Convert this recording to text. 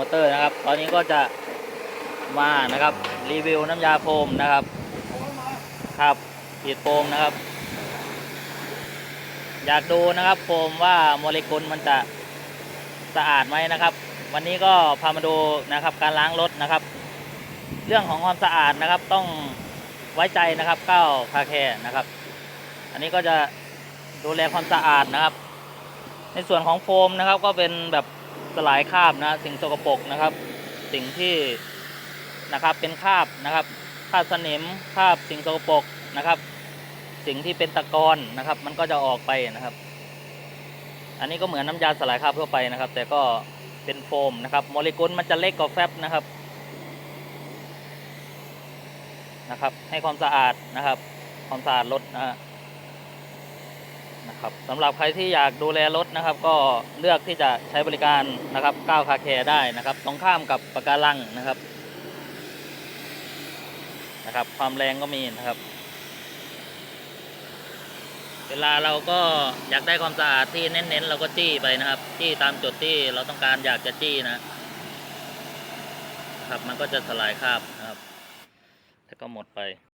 มอเตอร์นะครับ ตอนนี้ก็จะมานะครับรีวิวน้ำยาโฟมนะครับครับฉีดโฟมนะครับ อยากดูนะครับโฟมว่าโมเลกุลมันจะสะอาดไหมนะครับ วันนี้ก็พามาดูนะครับการล้างรถนะครับ เรื่องของความสะอาดนะครับต้องไว้ใจนะครับก้าวคาแคร์นะครับ อันนี้ก็จะดูแลความสะอาดนะครับ ในส่วนของโฟมนะครับก็เป็นแบบ สลายคราบนะสิ่งสกปรกนะครับ สิ่งที่นะครับเป็นคราบนะครับคราบสนิมคราบสิ่งสกปรกนะครับ สิ่งที่เป็นตะกอนนะครับ มันก็จะออกไปนะครับ อันนี้ก็เหมือนน้ำยาสลายคราบทั่วไปนะครับ แต่ก็เป็นโฟมนะครับโมเลกุลมันจะเล็กกว่าแฟบนะครับนะครับ ให้ความสะอาดนะครับ ความสะอาดรถนะฮะ นะครับสำหรับใครที่อยากดูแลรถนะครับ ก็เลือกที่จะใช้บริการนะครับก้าวคาแคร์ได้นะครับ ตรงข้ามกับปะการังนะครับนะครับ ความแรงก็มีนะครับ เวลาเราก็อยากได้ความสะอาดที่เน้นๆ เราก็จี้ไปนะครับ จี้ตามจุดที่เราต้องการอยากจะจี้นะครับมันก็จะสลายคราบนะครับแล้วก็หมดไป